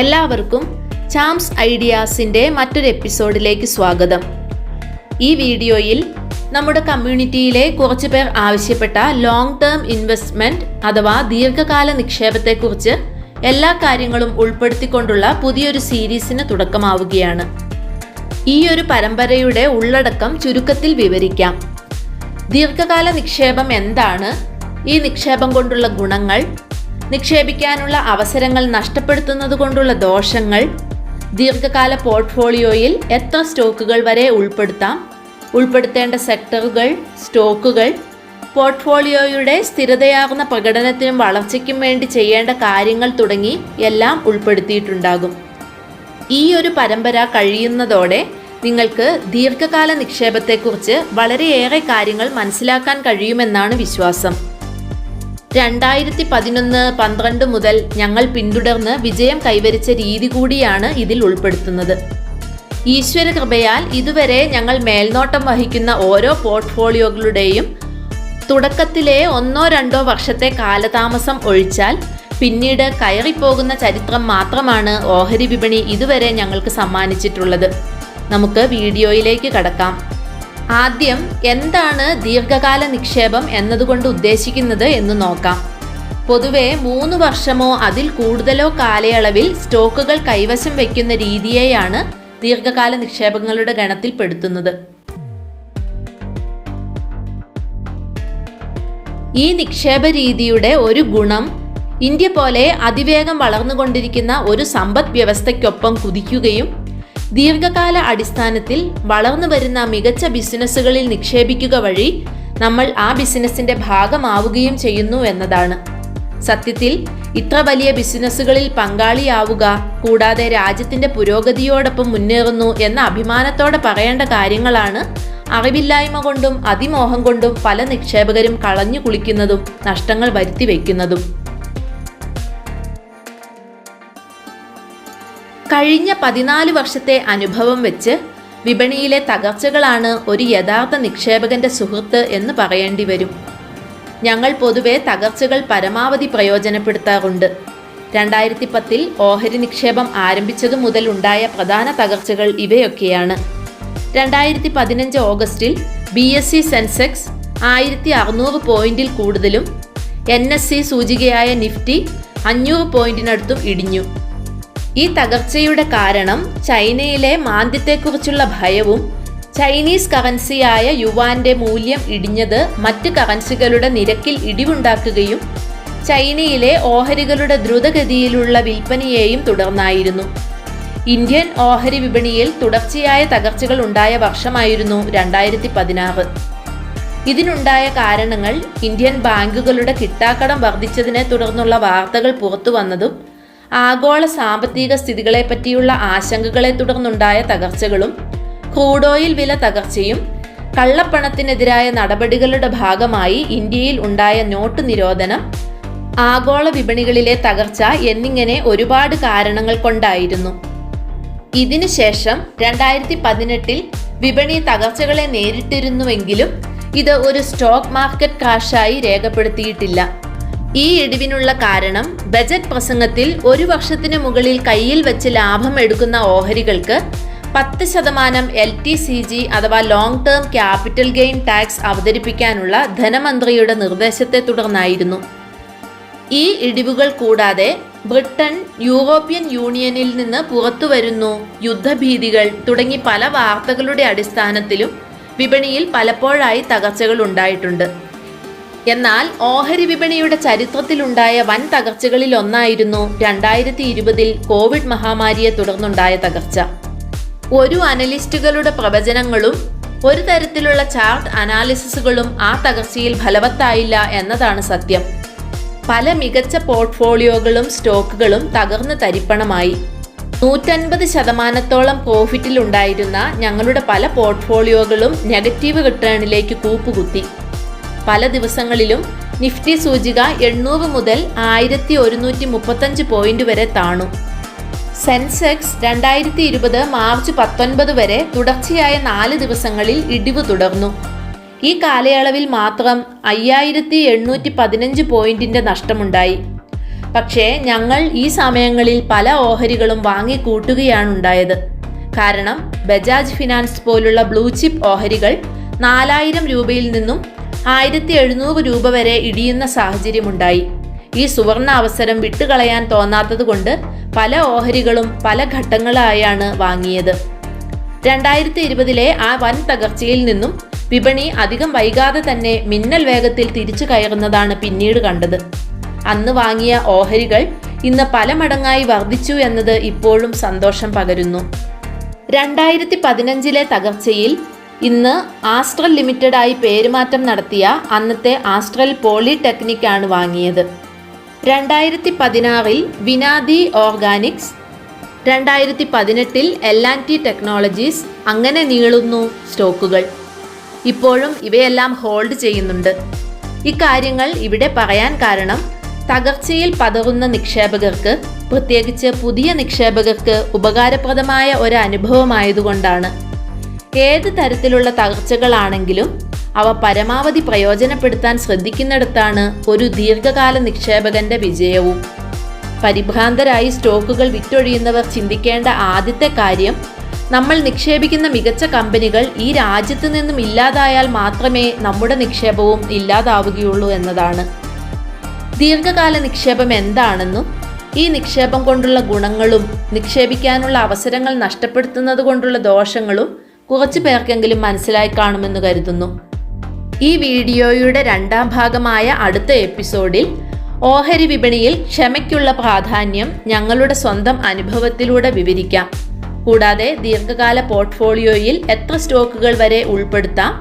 എല്ലാവർക്കും ചാംസ് ഐഡിയാസിന്റെ മറ്റൊരു എപ്പിസോഡിലേക്ക് സ്വാഗതം. ഈ വീഡിയോയിൽ നമ്മുടെ കമ്മ്യൂണിറ്റിയിലെ കുറച്ച് പേർ ആവശ്യപ്പെട്ട ലോങ് ടേം ഇൻവെസ്റ്റ്മെന്റ് അഥവാ ദീർഘകാല നിക്ഷേപത്തെക്കുറിച്ച് എല്ലാ കാര്യങ്ങളും ഉൾപ്പെടുത്തിക്കൊണ്ടുള്ള പുതിയൊരു സീരീസിന് തുടക്കമാവുകയാണ്. ഈ ഒരു പരമ്പരയുടെ ഉള്ളടക്കം ചുരുക്കത്തിൽ വിവരിക്കാം. ദീർഘകാല നിക്ഷേപം എന്താണ്? ഈ നിക്ഷേപം കൊണ്ടുള്ള ഗുണങ്ങൾ നിക്ഷേപിക്കാനുള്ള അവസരങ്ങൾ നഷ്ടപ്പെടുത്തുന്നത് കൊണ്ടുള്ള ദോഷങ്ങൾ ദീർഘകാല പോർട്ട്ഫോളിയോയിൽ എത്ര സ്റ്റോക്കുകൾ വരെ ഉൾപ്പെടുത്താം ഉൾപ്പെടുത്തേണ്ട സെക്ടറുകൾ സ്റ്റോക്കുകൾ പോർട്ട്ഫോളിയോയുടെ സ്ഥിരതയാകുന്ന പ്രകടനത്തിനും വളർച്ചയ്ക്കും വേണ്ടി ചെയ്യേണ്ട കാര്യങ്ങൾ തുടങ്ങി എല്ലാം ഉൾപ്പെടുത്തിയിട്ടുണ്ടാകും. ഈ ഒരു പരമ്പര കഴിയുന്നതോടെ നിങ്ങൾക്ക് ദീർഘകാല നിക്ഷേപത്തെക്കുറിച്ച് വളരെയേറെ കാര്യങ്ങൾ മനസ്സിലാക്കാൻ കഴിയുമെന്നാണ് വിശ്വാസം. രണ്ടായിരത്തി പതിനൊന്ന് പന്ത്രണ്ട് മുതൽ ഞങ്ങൾ പിന്തുടർന്ന് വിജയം കൈവരിച്ച രീതി കൂടിയാണ് ഇതിൽ ഉൾപ്പെടുത്തുന്നത്. ഈശ്വര കൃപയാൽ ഇതുവരെ ഞങ്ങൾ മേൽനോട്ടം വഹിക്കുന്ന ഓരോ പോർട്ട്ഫോളിയോകളുടെയും തുടക്കത്തിലെ ഒന്നോ രണ്ടോ വർഷത്തെ കാലതാമസം ഒഴിച്ചാൽ പിന്നീട് കയറിപ്പോകുന്ന ചരിത്രം മാത്രമാണ് ഓഹരി വിപണി ഇതുവരെ ഞങ്ങൾക്ക് സമ്മാനിച്ചിട്ടുള്ളത്. നമുക്ക് വീഡിയോയിലേക്ക് കടക്കാം. ആദ്യം എന്താണ് ദീർഘകാല നിക്ഷേപം എന്നതുകൊണ്ട് ഉദ്ദേശിക്കുന്നത് എന്ന് നോക്കാം. പൊതുവെ മൂന്ന് വർഷമോ അതിൽ കൂടുതലോ കാലയളവിൽ സ്റ്റോക്കുകൾ കൈവശം വയ്ക്കുന്ന രീതിയെയാണ് ദീർഘകാല നിക്ഷേപങ്ങളുടെ ഗണത്തിൽ പെടുത്തുന്നത്. ഈ നിക്ഷേപ രീതിയുടെ ഒരു ഗുണം ഇന്ത്യ പോലെ അതിവേഗം വളർന്നുകൊണ്ടിരിക്കുന്ന ഒരു സമ്പദ് വ്യവസ്ഥയ്ക്കൊപ്പം കുതിക്കുകയും ദീർഘകാല അടിസ്ഥാനത്തിൽ വളർന്നു വരുന്ന മികച്ച ബിസിനസ്സുകളിൽ നിക്ഷേപിക്കുക വഴി നമ്മൾ ആ ബിസിനസ്സിന്റെ ഭാഗമാവുകയും ചെയ്യുന്നു എന്നതാണ്. സത്യത്തിൽ ഇത്ര വലിയ ബിസിനസ്സുകളിൽ പങ്കാളിയാവുക കൂടാതെ രാജ്യത്തിന്റെ പുരോഗതിയോടൊപ്പം മുന്നേറുന്നു എന്ന അഭിമാനത്തോടെ പറയേണ്ട കാര്യങ്ങളാണ് അറിവില്ലായ്മ കൊണ്ടും അതിമോഹം കൊണ്ടും പല നിക്ഷേപകരും കളഞ്ഞു കുളിക്കുന്നതും നഷ്ടങ്ങൾ വരുത്തി വയ്ക്കുന്നതും. കഴിഞ്ഞ പതിനാല് വർഷത്തെ അനുഭവം വെച്ച് വിപണിയിലെ തകർച്ചകളാണ് ഒരു യഥാർത്ഥ നിക്ഷേപകന്റെ സുഹൃത്ത് എന്ന് പറയേണ്ടി വരും. ഞങ്ങൾ പൊതുവെ തകർച്ചകൾ പരമാവധി പ്രയോജനപ്പെടുത്താറുണ്ട്. രണ്ടായിരത്തി പത്തിൽ ഓഹരി നിക്ഷേപം ആരംഭിച്ചതു മുതൽ ഉണ്ടായ പ്രധാന തകർച്ചകൾ ഇവയൊക്കെയാണ്. രണ്ടായിരത്തി പതിനഞ്ച് ഓഗസ്റ്റിൽ ബി എസ് സി സെൻസെക്സ് ആയിരത്തി അറുന്നൂറ് പോയിന്റിൽ കൂടുതലും എൻ എസ് സി സൂചികയായ നിഫ്റ്റി അഞ്ഞൂറ് പോയിന്റിനടുത്തും ഇടിഞ്ഞു. ഈ തകർച്ചയുടെ കാരണം ചൈനയിലെ മാന്ദ്യത്തെക്കുറിച്ചുള്ള ഭയവും ചൈനീസ് കറൻസിയായ യുവാന്റെ മൂല്യം ഇടിഞ്ഞത് മറ്റ് കറൻസികളുടെ നിരക്കിൽ ഇടിവുണ്ടാക്കുകയും ചൈനയിലെ ഓഹരികളുടെ ദ്രുതഗതിയിലുള്ള വിൽപ്പനയെയും തുടർന്നായിരുന്നു. ഇന്ത്യൻ ഓഹരി വിപണിയിൽ തുടർച്ചയായ തകർച്ചകൾ ഉണ്ടായ വർഷമായിരുന്നു രണ്ടായിരത്തി പതിനാറ് ഇതിനുണ്ടായ കാരണങ്ങൾ ഇന്ത്യൻ ബാങ്കുകളുടെ കിട്ടാക്കടം വർദ്ധിച്ചതിനെ തുടർന്നുള്ള വാർത്തകൾ പുറത്തു വന്നതും ആഗോള സാമ്പത്തിക സ്ഥിതികളെ പറ്റിയുള്ള ആശങ്കകളെ തുടർന്നുണ്ടായ തകർച്ചകളും ക്രൂഡ് ഓയിൽ വില തകർച്ചയും കള്ളപ്പണത്തിനെതിരായ നടപടികളുടെ ഭാഗമായി ഇന്ത്യയിൽ ഉണ്ടായ നോട്ട് നിരോധനം ആഗോള വിപണികളിലെ തകർച്ച എന്നിങ്ങനെ ഒരുപാട് കാരണങ്ങൾ കൊണ്ടായിരുന്നു. ഇതിനുശേഷം രണ്ടായിരത്തി പതിനെട്ടിൽ വിപണി തകർച്ചകളെ നേരിട്ടിരുന്നുവെങ്കിലും ഇത് ഒരു സ്റ്റോക്ക് മാർക്കറ്റ് ക്രാഷായി രേഖപ്പെടുത്തിയിട്ടില്ല. ഈ ഇടിവിനുള്ള കാരണം ബജറ്റ് പ്രസംഗത്തിൽ ഒരു വർഷത്തിന് മുകളിൽ കയ്യിൽ വെച്ച് ലാഭം എടുക്കുന്ന ഓഹരികൾക്ക് പത്ത് ശതമാനം എൽ ടി സി ജി അഥവാ long term capital gain tax അവതരിപ്പിക്കാനുള്ള ധനമന്ത്രിയുടെ നിർദ്ദേശത്തെ തുടർന്നായിരുന്നു. ഈ ഇടിവുകൾ കൂടാതെ ബ്രിട്ടൻ യൂറോപ്യൻ യൂണിയനിൽ നിന്ന് പുറത്തുവരുന്നു യുദ്ധഭീതികൾ തുടങ്ങി പല വാർത്തകളുടെ അടിസ്ഥാനത്തിലും വിപണിയിൽ പലപ്പോഴായി തകർച്ചകൾ ഉണ്ടായിട്ടുണ്ട്. എന്നാൽ ഓഹരി വിപണിയുടെ ചരിത്രത്തിലുണ്ടായ വൻ തകർച്ചകളിൽ ഒന്നായിരുന്നു രണ്ടായിരത്തി ഇരുപതിൽ കോവിഡ് മഹാമാരിയെ തുടർന്നുണ്ടായ തകർച്ച. ഒരു അനലിസ്റ്റുകളുടെ പ്രവചനങ്ങളും ഒരു തരത്തിലുള്ള ചാർട്ട് അനാലിസിസുകളും ആ തകർച്ചയിൽ ഫലവത്തായില്ല എന്നതാണ് സത്യം. പല മികച്ച പോർട്ട്ഫോളിയോകളും സ്റ്റോക്കുകളും തകർന്ന് തരിപ്പണമായി. നൂറ്റൻപത് ശതമാനത്തോളം പ്രോഫിറ്റിൽ ഉണ്ടായിരുന്ന ഞങ്ങളുടെ പല പോർട്ട്ഫോളിയോകളും നെഗറ്റീവ് റിട്ടേണിലേക്ക് കൂപ്പുകുത്തി. പല ദിവസങ്ങളിലും നിഫ്റ്റി സൂചിക എണ്ണൂറ് മുതൽ ആയിരത്തി ഒരുന്നൂറ്റി മുപ്പത്തഞ്ച് പോയിന്റ് വരെ താണു. സെൻസെക്സ് രണ്ടായിരത്തി ഇരുപത് മാർച്ച് പത്തൊൻപത് വരെ തുടർച്ചയായ നാല് ദിവസങ്ങളിൽ ഇടിവ് തുടർന്നു. ഈ കാലയളവിൽ മാത്രം അയ്യായിരത്തി എണ്ണൂറ്റി പതിനഞ്ച് പോയിന്റിന്റെ നഷ്ടമുണ്ടായി. പക്ഷേ ഞങ്ങൾ ഈ സമയങ്ങളിൽ പല ഓഹരികളും വാങ്ങിക്കൂട്ടുകയാണ് ഉണ്ടായത് കാരണം ബജാജ് ഫിനാൻസ് പോലുള്ള ബ്ലൂ ചിപ്പ് ഓഹരികൾ നാലായിരം രൂപയിൽ നിന്നും ആയിരത്തി എഴുന്നൂറ് രൂപ വരെ ഇടിയുന്ന സാഹചര്യമുണ്ടായി. ഈ സുവർണ അവസരം വിട്ടുകളയാൻ തോന്നാത്തതുകൊണ്ട് പല ഓഹരികളും പല ഘട്ടങ്ങളായാണ് വാങ്ങിയത്. രണ്ടായിരത്തി ഇരുപതിലെ ആ വൻ തകർച്ചയിൽ നിന്നും വിപണി അധികം വൈകാതെ തന്നെ മിന്നൽ വേഗത്തിൽ തിരിച്ചു കയറുന്നതാണ് പിന്നീട് കണ്ടത്. അന്ന് വാങ്ങിയ ഓഹരികൾ ഇന്ന് പല മടങ്ങായി വർദ്ധിച്ചു എന്നത് ഇപ്പോഴും സന്തോഷം പകരുന്നു. രണ്ടായിരത്തി പതിനഞ്ചിലെ തകർച്ചയിൽ ഇന്ന് ആസ്ട്രൽ ലിമിറ്റഡായി പേരുമാറ്റം നടത്തിയ അന്നത്തെ ആസ്ട്രൽ പോളിടെക്നിക് ആണ് വാങ്ങിയത്. രണ്ടായിരത്തി പതിനാറിൽ വിനാദി ഓർഗാനിക്സ് രണ്ടായിരത്തി പതിനെട്ടിൽ എൽ ആൻഡ് ടി ടെക്നോളജീസ് അങ്ങനെ നീളുന്നു സ്റ്റോക്കുകൾ. ഇപ്പോഴും ഇവയെല്ലാം ഹോൾഡ് ചെയ്യുന്നുണ്ട്. ഇക്കാര്യങ്ങൾ ഇവിടെ പറയാൻ കാരണം തകർച്ചയിൽ പതറുന്ന നിക്ഷേപകർക്ക് പ്രത്യേകിച്ച് പുതിയ നിക്ഷേപകർക്ക് ഉപകാരപ്രദമായ ഒരു അനുഭവമായതുകൊണ്ടാണ്. ഏത് തരത്തിലുള്ള തകർച്ചകളാണെങ്കിലും അവ പരമാവധി പ്രയോജനപ്പെടുത്താൻ ശ്രദ്ധിക്കുന്നിടത്താണ് ഒരു ദീർഘകാല നിക്ഷേപകന്റെ വിജയവും. പരിഭ്രാന്തരായി സ്റ്റോക്കുകൾ വിറ്റൊഴിയുന്നവർ ചിന്തിക്കേണ്ട ആദ്യത്തെ കാര്യം നമ്മൾ നിക്ഷേപിക്കുന്ന മികച്ച കമ്പനികൾ ഈ രാജ്യത്ത് നിന്നും ഇല്ലാതായാൽ മാത്രമേ നമ്മുടെ നിക്ഷേപവും ഇല്ലാതാവുകയുള്ളൂ എന്നതാണ്. ദീർഘകാല നിക്ഷേപം എന്താണെന്നും ഈ നിക്ഷേപം കൊണ്ടുള്ള ഗുണങ്ങളും നിക്ഷേപിക്കാനുള്ള അവസരങ്ങൾ നഷ്ടപ്പെടുത്തുന്നത് കൊണ്ടുള്ള ദോഷങ്ങളും കുറച്ചു പേർക്കെങ്കിലും മനസ്സിലായി കാണുമെന്ന് കരുതുന്നു. ഈ വീഡിയോയുടെ രണ്ടാം ഭാഗമായ അടുത്ത എപ്പിസോഡിൽ ഓഹരി വിപണിയിൽ ക്ഷമയ്ക്കുള്ള പ്രാധാന്യം ഞങ്ങളുടെ സ്വന്തം അനുഭവത്തിലൂടെ വിവരിക്കാം. കൂടാതെ ദീർഘകാല പോർട്ട്ഫോളിയോയിൽ എത്ര സ്റ്റോക്കുകൾ വരെ ഉൾപ്പെടുത്താം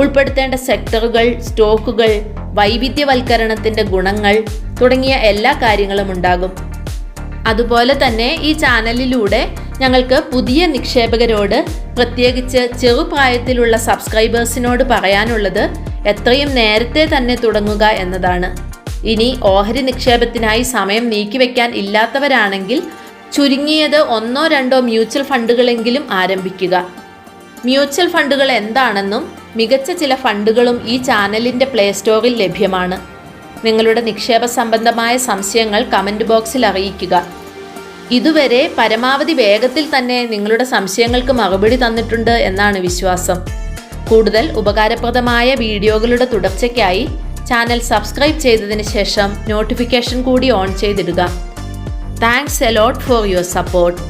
ഉൾപ്പെടുത്തേണ്ട സെക്ടറുകൾ സ്റ്റോക്കുകൾ വൈവിധ്യവൽക്കരണത്തിന്റെ ഗുണങ്ങൾ തുടങ്ങിയ എല്ലാ കാര്യങ്ങളും ഉണ്ടാകും. അതുപോലെ തന്നെ ഈ ചാനലിലൂടെ ഞങ്ങൾക്ക് പുതിയ നിക്ഷേപകരോട് പ്രത്യേകിച്ച് ചെറുപ്രായത്തിലുള്ള സബ്സ്ക്രൈബേഴ്സിനോട് പറയാനുള്ളത് എത്രയും നേരത്തെ തന്നെ തുടങ്ങുക എന്നതാണ്. ഇനി ഓഹരി നിക്ഷേപത്തിനായി സമയം നീക്കിവെക്കാൻ ഇല്ലാത്തവരാണെങ്കിൽ ചുരുങ്ങിയത് ഒന്നോ രണ്ടോ മ്യൂച്വൽ ഫണ്ടുകളെങ്കിലും ആരംഭിക്കുക. മ്യൂച്വൽ ഫണ്ടുകൾ എന്താണെന്നും മികച്ച ചില ഫണ്ടുകളും ഈ ചാനലിന്റെ പ്ലേ സ്റ്റോറിൽ ലഭ്യമാണ്. നിങ്ങളുടെ നിക്ഷേപ സംബന്ധമായ സംശയങ്ങൾ കമന്റ് ബോക്സിൽ അറിയിക്കുക. ഇതുവരെ പരമാവധി വേഗത്തിൽ തന്നെ നിങ്ങളുടെ സംശയങ്ങൾക്ക് മറുപടി തന്നിട്ടുണ്ട് എന്നാണ് വിശ്വാസം. കൂടുതൽ ഉപകാരപ്രദമായ വീഡിയോകളുടെ തുടർച്ചയ്ക്കായി ചാനൽ സബ്സ്ക്രൈബ് ചെയ്തതിന് ശേഷം നോട്ടിഫിക്കേഷൻ കൂടി on ചെയ്തിടുക. Thanks a lot for your support.